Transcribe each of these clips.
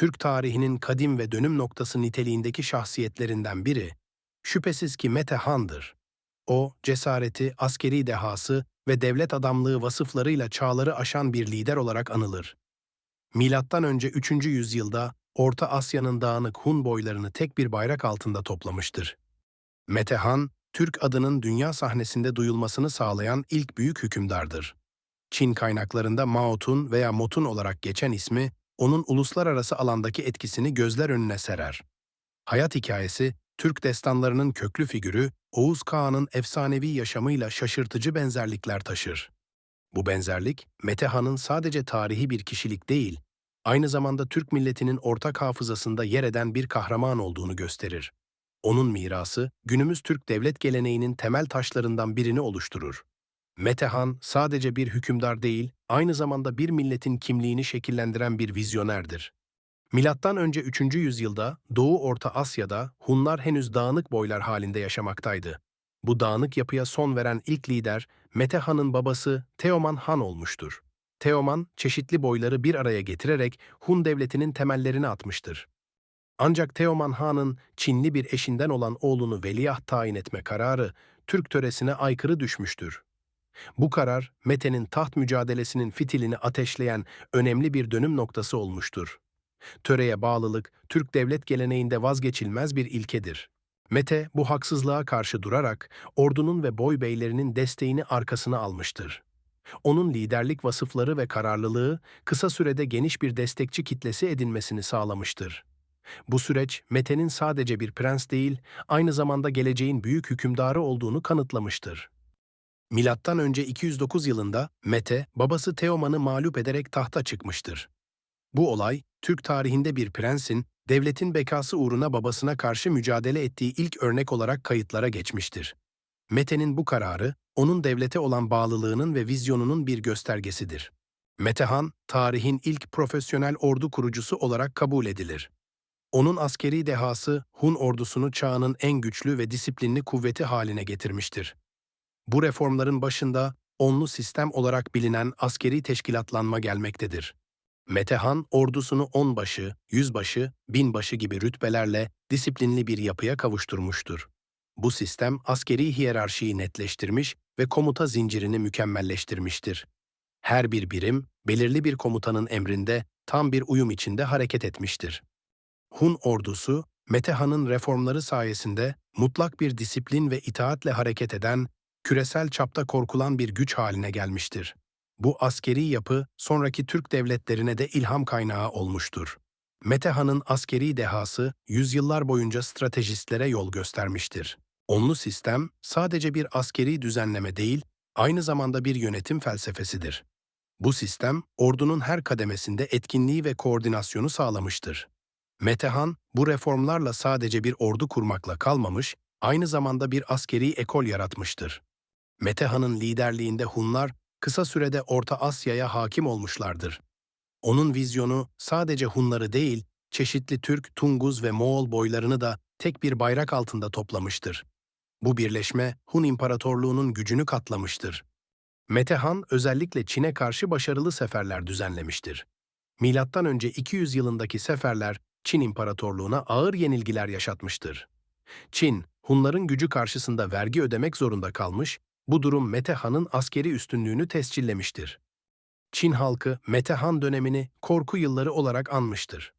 Türk tarihinin kadim ve dönüm noktası niteliğindeki şahsiyetlerinden biri, şüphesiz ki Mete Han'dır. O, cesareti, askeri dehası ve devlet adamlığı vasıflarıyla çağları aşan bir lider olarak anılır. Milattan önce 3. yüzyılda Orta Asya'nın dağınık Hun boylarını tek bir bayrak altında toplamıştır. Mete Han, Türk adının dünya sahnesinde duyulmasını sağlayan ilk büyük hükümdardır. Çin kaynaklarında Mao Tun veya Motun olarak geçen ismi, onun uluslararası alandaki etkisini gözler önüne serer. Hayat hikayesi, Türk destanlarının köklü figürü, Oğuz Kağan'ın efsanevi yaşamıyla şaşırtıcı benzerlikler taşır. Bu benzerlik, Mete Han'ın sadece tarihi bir kişilik değil, aynı zamanda Türk milletinin ortak hafızasında yer eden bir kahraman olduğunu gösterir. Onun mirası, günümüz Türk devlet geleneğinin temel taşlarından birini oluşturur. Mete Han sadece bir hükümdar değil, aynı zamanda bir milletin kimliğini şekillendiren bir vizyonerdir. Milattan önce 3. yüzyılda Doğu Orta Asya'da Hunlar henüz dağınık boylar halinde yaşamaktaydı. Bu dağınık yapıya son veren ilk lider Mete Han'ın babası Teoman Han olmuştur. Teoman çeşitli boyları bir araya getirerek Hun devletinin temellerini atmıştır. Ancak Teoman Han'ın Çinli bir eşinden olan oğlunu veliaht tayin etme kararı Türk töresine aykırı düşmüştür. Bu karar Mete'nin taht mücadelesinin fitilini ateşleyen önemli bir dönüm noktası olmuştur. Töreye bağlılık Türk devlet geleneğinde vazgeçilmez bir ilkedir. Mete bu haksızlığa karşı durarak ordunun ve boy beylerinin desteğini arkasına almıştır. Onun liderlik vasıfları ve kararlılığı kısa sürede geniş bir destekçi kitlesi edinmesini sağlamıştır. Bu süreç Mete'nin sadece bir prens değil, aynı zamanda geleceğin büyük hükümdarı olduğunu kanıtlamıştır. Milattan önce 209 yılında Mete, babası Teoman'ı mağlup ederek tahta çıkmıştır. Bu olay, Türk tarihinde bir prensin, devletin bekası uğruna babasına karşı mücadele ettiği ilk örnek olarak kayıtlara geçmiştir. Mete'nin bu kararı, onun devlete olan bağlılığının ve vizyonunun bir göstergesidir. Metehan, tarihin ilk profesyonel ordu kurucusu olarak kabul edilir. Onun askeri dehası, Hun ordusunu çağının en güçlü ve disiplinli kuvveti haline getirmiştir. Bu reformların başında onlu sistem olarak bilinen askeri teşkilatlanma gelmektedir. Metehan ordusunu onbaşı, yüzbaşı, binbaşı gibi rütbelerle disiplinli bir yapıya kavuşturmuştur. Bu sistem askeri hiyerarşiyi netleştirmiş ve komuta zincirini mükemmelleştirmiştir. Her bir birim, belirli bir komutanın emrinde tam bir uyum içinde hareket etmiştir. Hun ordusu, Metehan'ın reformları sayesinde mutlak bir disiplin ve itaatle hareket eden, küresel çapta korkulan bir güç haline gelmiştir. Bu askeri yapı sonraki Türk devletlerine de ilham kaynağı olmuştur. Metehan'ın askeri dehası yüzyıllar boyunca stratejistlere yol göstermiştir. Onlu sistem sadece bir askeri düzenleme değil, aynı zamanda bir yönetim felsefesidir. Bu sistem ordunun her kademesinde etkinliği ve koordinasyonu sağlamıştır. Metehan bu reformlarla sadece bir ordu kurmakla kalmamış, aynı zamanda bir askeri ekol yaratmıştır. Metehan'ın liderliğinde Hunlar kısa sürede Orta Asya'ya hakim olmuşlardır. Onun vizyonu sadece Hunları değil, çeşitli Türk, Tunguz ve Moğol boylarını da tek bir bayrak altında toplamıştır. Bu birleşme Hun İmparatorluğu'nun gücünü katlamıştır. Metehan özellikle Çin'e karşı başarılı seferler düzenlemiştir. Milattan önce 200 yılındaki seferler Çin İmparatorluğu'na ağır yenilgiler yaşatmıştır. Çin, Hunların gücü karşısında vergi ödemek zorunda kalmış, bu durum Mete Han'ın askeri üstünlüğünü tescillemiştir. Çin halkı Mete Han dönemini korku yılları olarak anmıştır.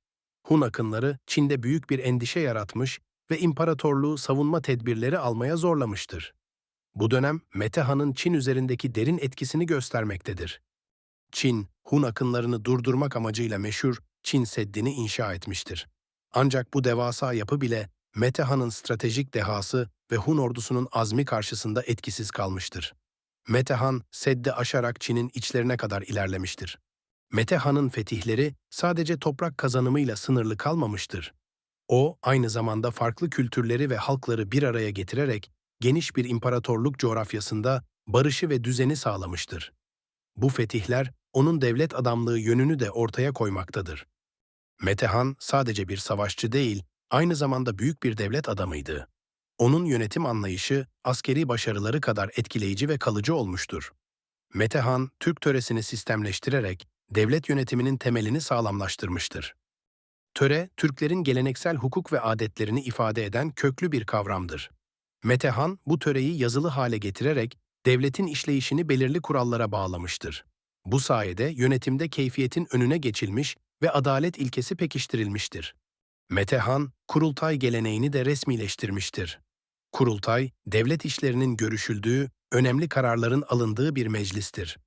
Hun akınları Çin'de büyük bir endişe yaratmış ve imparatorluğu savunma tedbirleri almaya zorlamıştır. Bu dönem Mete Han'ın Çin üzerindeki derin etkisini göstermektedir. Çin, Hun akınlarını durdurmak amacıyla meşhur Çin Seddi'ni inşa etmiştir. Ancak bu devasa yapı bile Metehan'ın stratejik dehası ve Hun ordusunun azmi karşısında etkisiz kalmıştır. Metehan, Seddi aşarak Çin'in içlerine kadar ilerlemiştir. Metehan'ın fetihleri sadece toprak kazanımıyla sınırlı kalmamıştır. O, aynı zamanda farklı kültürleri ve halkları bir araya getirerek geniş bir imparatorluk coğrafyasında barışı ve düzeni sağlamıştır. Bu fetihler, onun devlet adamlığı yönünü de ortaya koymaktadır. Metehan sadece bir savaşçı değil, aynı zamanda büyük bir devlet adamıydı. Onun yönetim anlayışı askeri başarıları kadar etkileyici ve kalıcı olmuştur. Metehan, Türk töresini sistemleştirerek devlet yönetiminin temelini sağlamlaştırmıştır. töre, Türklerin geleneksel hukuk ve adetlerini ifade eden köklü bir kavramdır. Metehan, bu töreyi yazılı hale getirerek devletin işleyişini belirli kurallara bağlamıştır. Bu sayede yönetimde keyfiyetin önüne geçilmiş ve adalet ilkesi pekiştirilmiştir. Metehan, kurultay geleneğini de resmileştirmiştir. Kurultay, devlet işlerinin görüşüldüğü, önemli kararların alındığı bir meclistir.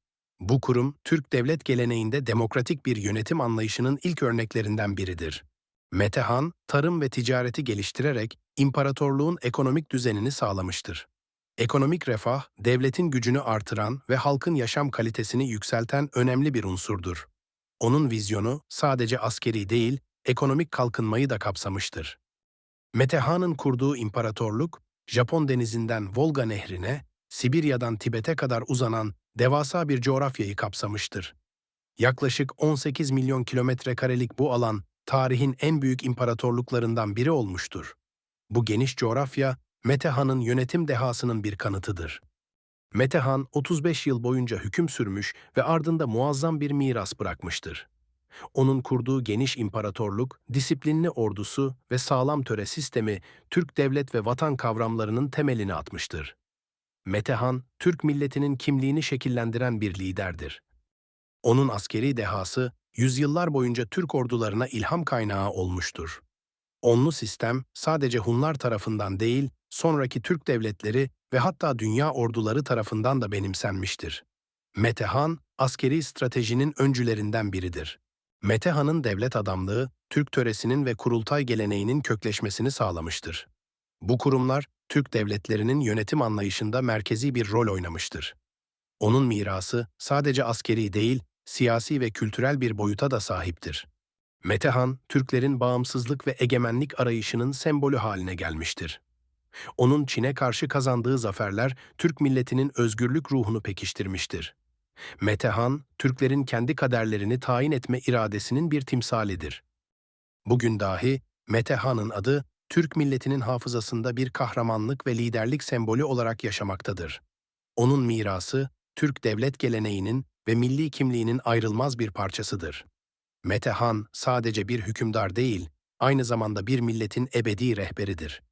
Bu kurum, Türk devlet geleneğinde demokratik bir yönetim anlayışının ilk örneklerinden biridir. Metehan, tarım ve ticareti geliştirerek imparatorluğun ekonomik düzenini sağlamıştır. Ekonomik refah, devletin gücünü artıran ve halkın yaşam kalitesini yükselten önemli bir unsurdur. Onun vizyonu sadece askeri değil, ekonomik kalkınmayı da kapsamıştır. Metehan'ın kurduğu imparatorluk, Japon denizinden Volga nehrine, Sibirya'dan Tibet'e kadar uzanan devasa bir coğrafyayı kapsamıştır. Yaklaşık 18 milyon kilometre karelik bu alan, tarihin en büyük imparatorluklarından biri olmuştur. Bu geniş coğrafya, Metehan'ın yönetim dehasının bir kanıtıdır. Metehan 35 yıl boyunca hüküm sürmüş ve ardında muazzam bir miras bırakmıştır. Onun kurduğu geniş imparatorluk, disiplinli ordusu ve sağlam töre sistemi Türk devlet ve vatan kavramlarının temelini atmıştır. Metehan, Türk milletinin kimliğini şekillendiren bir liderdir. Onun askeri dehası, yüzyıllar boyunca Türk ordularına ilham kaynağı olmuştur. Onlu sistem sadece Hunlar tarafından değil, sonraki Türk devletleri ve hatta dünya orduları tarafından da benimsenmiştir. Metehan, askeri stratejinin öncülerinden biridir. Metehan'ın devlet adamlığı, Türk töresinin ve kurultay geleneğinin kökleşmesini sağlamıştır. Bu kurumlar, Türk devletlerinin yönetim anlayışında merkezi bir rol oynamıştır. Onun mirası sadece askeri değil, siyasi ve kültürel bir boyuta da sahiptir. Metehan, Türklerin bağımsızlık ve egemenlik arayışının sembolü haline gelmiştir. Onun Çin'e karşı kazandığı zaferler Türk milletinin özgürlük ruhunu pekiştirmiştir. Metehan, Türklerin kendi kaderlerini tayin etme iradesinin bir timsalidir. Bugün dahi Metehan'ın adı Türk milletinin hafızasında bir kahramanlık ve liderlik sembolü olarak yaşamaktadır. Onun mirası, Türk devlet geleneğinin ve milli kimliğinin ayrılmaz bir parçasıdır. Metehan sadece bir hükümdar değil, aynı zamanda bir milletin ebedi rehberidir.